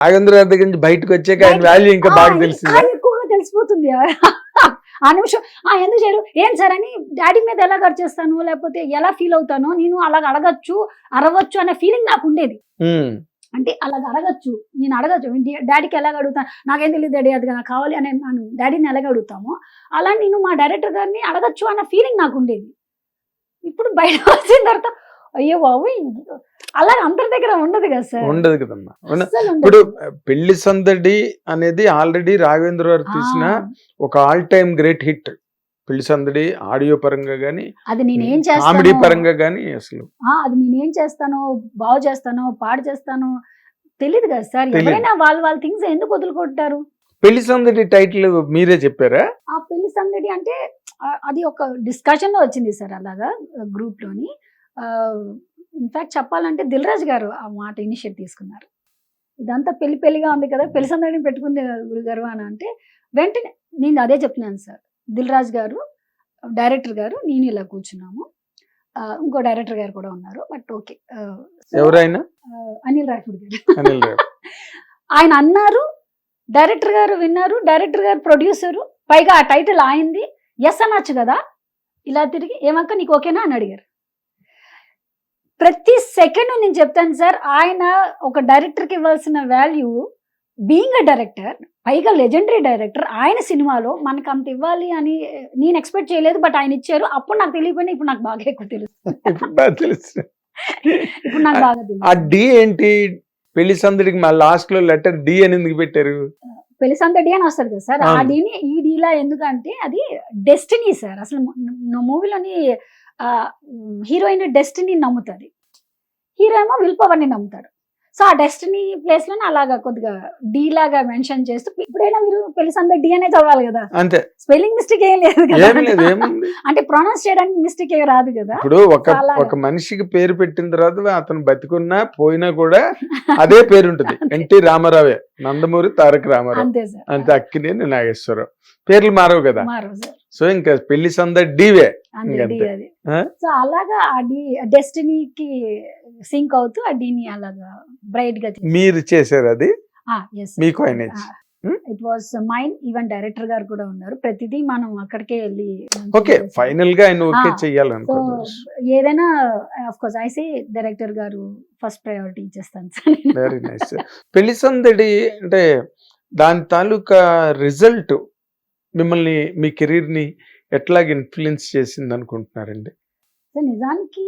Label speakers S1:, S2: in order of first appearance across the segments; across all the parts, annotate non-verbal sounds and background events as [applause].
S1: నాగేంద్ర గారి దగ్గర నుంచి బయటకు వచ్చాక ఆయన వాల్యూ ఇంకా బాగా తెలిసింది.
S2: ఎక్కువగా తెలిసిపోతుంది. ఆ నిమిషం. ఆ ఎందుకు చేయరు? ఏం సార్ అని డాడీ మీద ఎలా ఖర్చు చేస్తాను? లేకపోతే ఎలా ఫీల్ అవుతానో నేను అలాగ అడగచ్చు అరవచ్చు అనే ఫీలింగ్ నాకు ఉండేది. అంటే అలాగ అడగచ్చు. నేను అడగచ్చు. డాడీకి ఎలాగ అడుగుతాను నాకేం తెలియదు డాడీ అది నాకు కావాలి అని మనం డాడీని ఎలాగ అడుగుతామో అలా నేను మా డైరెక్టర్ గారిని అడగచ్చు అన్న ఫీలింగ్ నాకు ఉండేది. ఇప్పుడు బయట [laughs] వచ్చిన తర్వాత అయ్యో బాబు అలా అందరి దగ్గర ఉండదు కదా సార్?
S1: ఉండదు కదమ్మా. ఇప్పుడు పెళ్ళి సందడి అనేది ఆల్రెడీ రాఘవేంద్ర గారు తీసిన ఒక ఆల్ టైమ్ గ్రేట్ హిట్. పెళ్ళి సందడి ఆడియో పరంగా గానీ
S2: అది నేనేం
S1: కామెడీ
S2: చేస్తాను
S1: పరంగా గానీ అసలు.
S2: అది నేనేం చేస్తానో బాగు చేస్తానో పాడు చేస్తానో తెలియదు కదా సార్. ఎవరైనా వాళ్ళ వాళ్ళ థింగ్స్ ఎందుకు వదులుకుంటారు?
S1: పెళ్ళి సందడి టైటిల్ మీరే చెప్పారా?
S2: ఆ పెళ్ళి సందడి అంటే అది ఒక డిస్కషన్లో వచ్చింది సార్ అలాగా గ్రూప్లోని ఇన్ఫాక్ట్ చెప్పాలంటే దిల్ రాజు గారు ఆ మాట ఇనిషియేట్ తీసుకున్నారు. ఇదంతా పెళ్ళి పెళ్ళిగా ఉంది కదా పెళ్ళి సందడిని పెట్టుకుంది కదా గురుగారు అని అంటే వెంటనే నేను అదే చెప్తున్నాను సార్. దిల్ రాజు గారు డైరెక్టర్ గారు నేను ఇలా కూర్చున్నాము. ఇంకో డైరెక్టర్ గారు కూడా ఉన్నారు బట్ ఓకే.
S1: ఎవరైనా?
S2: అనిల్ రాయపూడి గారు. [laughs] ఆయన అన్నారు డైరెక్టర్ గారు విన్నారు డైరెక్టర్ గారు ప్రొడ్యూసరు పైగా ఆ టైటిల్ ఆయింది ఎస్ అనొచ్చు కదా. ఇలా తిరిగి ఏమక్క నీకు ఓకేనా? అని అడిగారు. ప్రతి సెకండ్ నేను చెప్తాను సార్ ఆయన ఒక డైరెక్టర్కి ఇవ్వాల్సిన వాల్యూ బీయింగ్ అ డైరెక్టర్ పైగా లెజెండరీ డైరెక్టర్ ఆయన సినిమాలో మనకు అంత ఇవ్వాలి అని నేను ఎక్స్పెక్ట్ చేయలేదు బట్ ఆయన ఇచ్చారు. అప్పుడు నాకు తెలియపోయినా ఇప్పుడు నాకు బాగా ఎక్కువ తెలుసు.
S1: ఇప్పుడు బాగా తెలుసు.
S2: నాకు
S1: ఆ డి ఏంటి? పెళ్ళి సందడికి మా లాస్ట్లో లెటర్ డి అని ఎందుకు పెట్టారు?
S2: పెళ్ళి సందడి అని వస్తుంది కదా సార్ ఆ. డీని ఈ డీలా ఎందుకంటే అది డెస్టినీ సార్. అసలు మూవీలోని హీరోయిన్ డెస్టినీ నమ్ముతుంది హీరో ఏమో విల్ పవర్ని నమ్ముతాడు. సో ఆ డెస్టినీ ప్లేస్లోనే అలాగా కొద్దిగా డీ లాగా మెన్షన్ చేస్తూ ఇప్పుడైనా మీరు పెళ్ళి సందడి డి అనే చదవాలి కదా?
S1: అంతే.
S2: స్పెల్లింగ్ మిస్టేక్ ఏం లేదు కదా? అంటే ప్రొనౌన్స్ చేయడానికి మిస్టేక్ ఏం రాదు కదా?
S1: ఇప్పుడు ఒక ఒక మనిషికి పేరు పెట్టిన తర్వాత అతను బతికున్నా పోయినా కూడా అదే పేరు ఉంటుంది. [laughs] ఎన్టీ రామారావే. నందమూరి తారక రామారావు.
S2: అంతే
S1: అక్కినేని నాగేశ్వరరావు. పేర్లు మారవు కదా?
S2: మారు సార్.
S1: సో ఇంకా పెళ్ళి సందడి డీవే.
S2: అది? సో అలాగా డి డెస్టినీకి సింక్ అవుతూ ఆ డీని అలాగా బ్రైట్గా
S1: మీరు చేశారు అది? మీ. Hmm?
S2: It was mine even director గారు కూడా ఉన్నారు. ప్రతిదీ మనం అక్కడికే వెళ్ళి
S1: ఓకే ఫైనల్గా ఆయన ఓకే చెయ్యాలనుకుంటున్నారు.
S2: ఏదైనా of course I see director గారు ఫస్ట్ ప్రయారిటీ ఇచ్చేస్తాను. సార్
S1: వెరీ నైస్ పెళ్ళి సందడి అంటే దాని తాలూకా రిజల్ట్ మిమ్మల్ని మీ కెరీర్ని ఎట్లాగ ఇన్ఫ్లుయెన్స్ చేసింది అనుకుంటున్నారండి
S2: సో నిజానికి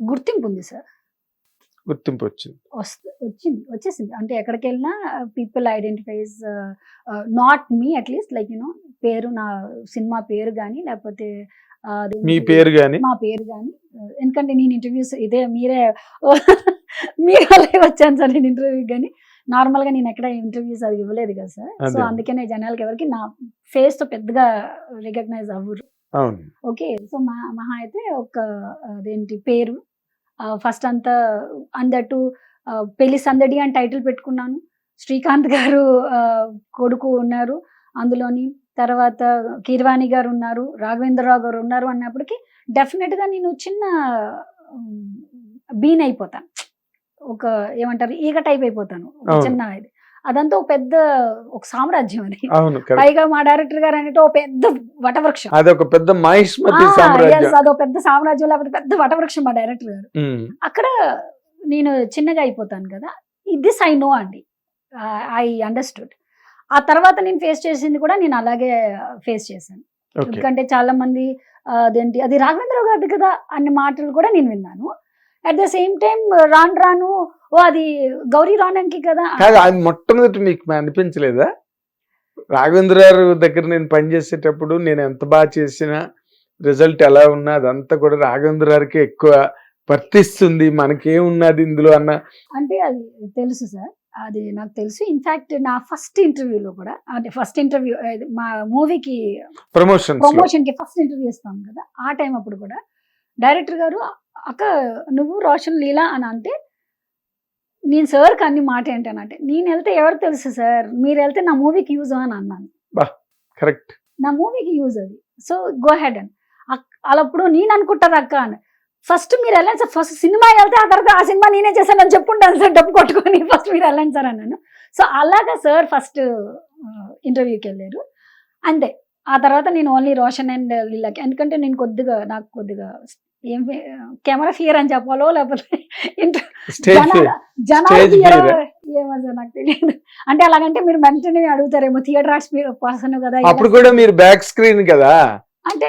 S2: గుర్తింపు ఉంది సార్.
S1: గుర్తింపు వచ్చింది
S2: వస్తు వచ్చింది వచ్చేసింది. అంటే ఎక్కడికి వెళ్ళినా people identifies not me at least like you know పేరు నా సినిమా పేరు కానీ లేకపోతే
S1: మీ పేరు గాని?
S2: మా పేరు కానీ ఎందుకంటే నేను ఇంటర్వ్యూస్ ఇదే మీరే [laughs] మీరు వల్లే వచ్చాను సార్ నేను ఇంటర్వ్యూ కానీ నార్మల్గా నేను ఎక్కడ ఇంటర్వ్యూస్ అది ఇవ్వలేదు కదా సార్. సో
S1: అదే.
S2: అందుకనే జనాలకి ఎవరికి నా ఫేస్తో పెద్దగా రికగ్నైజ్ అవ్వరు. ఓకే. సో మా మహా అయితే ఒక అదేంటి పేరు ఫస్ట్ అంతా అందట్టు పెళ్ళి సందడి అని టైటిల్ పెట్టుకున్నాను. శ్రీకాంత్ గారు కొడుకు ఉన్నారు అందులోని. తర్వాత కీర్వాణి గారు ఉన్నారు రాఘవేంద్రరావు గారు ఉన్నారు అన్నప్పటికీ డెఫినెట్గా నేను చిన్న బీన్ అయిపోతాను ఒక ఏమంటారు ఈగ టైప్ అయిపోతాను. చిన్న ఇది. అదంతా ఒక పెద్ద ఒక సామ్రాజ్యం అది. పైగా మా డైరెక్టర్ గారు అంటే ఒక పెద్ద వటవృక్షం.
S1: అది ఒక పెద్ద మహిష్మతి సామ్రాజ్యం
S2: yes, అదో పెద్ద సామ్రాజ్యం లేకపోతే పెద్ద వటవృక్షం మా డైరెక్టర్ గారు. అక్కడ నేను చిన్నగా అయిపోతాను కదా దిస్ ఐ నో అండి. ఐ అండర్స్టూడ్ ఆ తర్వాత నేను ఫేస్ చేసింది కూడా నేను అలాగే ఫేస్ చేశాను. ఎందుకంటే చాలా మంది అదేంటి అది రాఘవేంద్రరావు గారిది కదా అన్ని మాటలు కూడా నేను విన్నాను. అట్ ద సేమ్ టైం రాను రాను ఓ అది గౌరీ రానంకి కదా.
S1: కాదు అది మొట్టమొదటి మీకు అనిపించలేదా? రాఘవేంద్ర గారు దగ్గర నేను పనిచేసేటప్పుడు నేను ఎంత బాగా చేసినా రిజల్ట్ ఎలా ఉన్నా అదంతా కూడా రాఘవేంద్ర గారికి ఎక్కువ వర్తిస్తుంది మనకేమున్నది ఇందులో అన్న
S2: అంటే అది తెలుసు సార్. అది నాకు తెలుసు. ఇన్ఫాక్ట్ నా ఫస్ట్ ఇంటర్వ్యూలో కూడా అంటే ఫస్ట్ ఇంటర్వ్యూ మా మూవీకి ప్రమోషన్కి ఫస్ట్ ఇంటర్వ్యూ ఇస్తాం కదా. ఆ టైం అప్పుడు కూడా డైరెక్టర్ గారు అక్క నువ్వు రోషన్ లీలా అని అంటే నేను సార్కి అన్ని మాట ఏంటనంటే నేను వెళ్తే ఎవరు తెలుసు సార్? మీరు వెళ్తే నా మూవీకి యూజ్ అని అన్నాను.
S1: కరెక్ట్
S2: నా మూవీకి యూజ్ అది. సో గో హెడ్ అని. అక్- అలా అప్పుడు నేను అనుకుంటారు అక్క అని. ఫస్ట్ మీరు వెళ్ళండి సార్. ఫస్ట్ సినిమా వెళ్తే ఆ తర్వాత ఆ సినిమా నేనే చేశాను అని చెప్పుంటాను సార్ డబ్బు కొట్టుకొని. [laughs] ఫస్ట్ మీరు వెళ్ళండి సార్ అన్నాను. సో అలాగా సార్ ఫస్ట్ ఇంటర్వ్యూకి వెళ్ళారు. అంతే. ఆ తర్వాత నేను ఓన్లీ రోషన్ అండ్ లీలాకి. ఎందుకంటే నేను కొద్దిగా నాకు కొద్దిగా ఏం కెమెరా ఫియర్ అని చెప్పాలో లేకపోతే జనాల. ఏమో నాకు తెలియదు. అంటే అలాగంటే మీరు వెంటనే అడుగుతారేమో థియేటర్ ఆర్ట్స్ పర్సన్ కదా
S1: అప్పుడు కూడా మీరు బ్యాక్ స్క్రీన్ కదా.
S2: అంటే.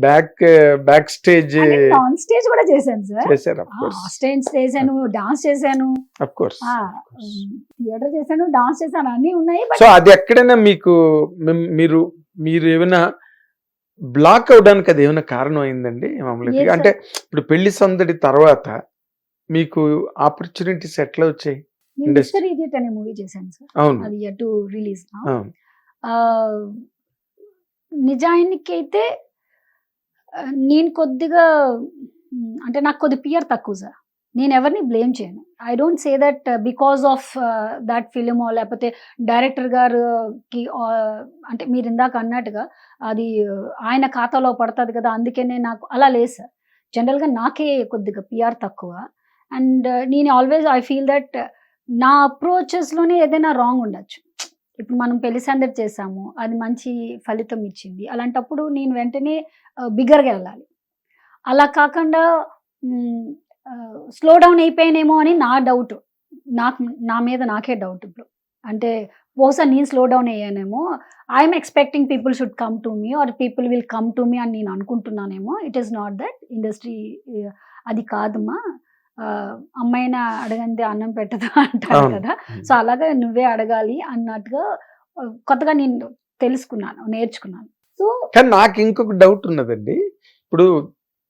S1: Back back stage
S2: on stage కూడా చేశాను సార్. స్టేజ్ చేశాను డాన్స్ చేశాను.
S1: అఫ్ కోర్స్
S2: థియేటర్ చేశాను డాన్స్ చేశాను అన్ని ఉన్నాయి
S1: సో అది ఎక్కడైనా మీకు మీరు మీరు ఏమైనా బ్లాక్ అవడానికి అది ఏమైనా కారణం అయిందండి? మామూలుగా. అంటే ఇప్పుడు పెళ్ళి సందడి తర్వాత మీకు ఆపర్చునిటీస్ ఎట్లా వచ్చాయి.
S2: మిస్టర్ ఇడియట్ అనే మూవీ చేశాను సార్
S1: అవును.
S2: అది టు రిలీజ్ నిజానికి అయితే నేను కొద్దిగా అంటే నాకు కొద్ది పియర్ తక్కువ సార్ నేను ఎవరిని బ్లేమ్ చేయను. I don't say that uh, because of uh, that film లేకపోతే డైరెక్టర్ గారికి uh, అంటే మీరు ఇందాక అన్నట్టుగా అది ఆయన ఖాతాలో పడుతుంది కదా అందుకనే నాకు అలా లేదు సార్. జనరల్గా నాకే కొద్దిగా పిఆర్ తక్కువ. అండ్ నేను ఆల్వేస్ ఐ ఫీల్ దట్ నా అప్రోచెస్లోనే ఏదైనా రాంగ్ ఉండొచ్చు. ఇప్పుడు మనం పెళ్ళి సందడి చేసాము అది మంచి ఫలితం ఇచ్చింది. అలాంటప్పుడు నేను వెంటనే బిగ్గర్గా వెళ్ళాలి. అలా కాకుండా స్లో డౌన్ అయిపోయానేమో అని నా డౌట్ నాకు నా మీద నాకే డౌట్ ఇప్పుడు. అంటే బహుశా నేను slow down అయ్యానేమో. I'm expecting people should come to me or people will come to me అని నేను అనుకుంటున్నానేమో. It is not that industry అది కాదమ్మా. అమ్మాయిన అడగంది అన్నం పెట్టదు అంటారు. కదా. సో అలాగా నువ్వే అడగాలి అన్నట్టుగా కొత్తగా నేను తెలుసుకున్నాను నేర్చుకున్నాను. సో
S1: కానీ నాకు ఇంకొక డౌట్ ఉన్నదండి. ఇప్పుడు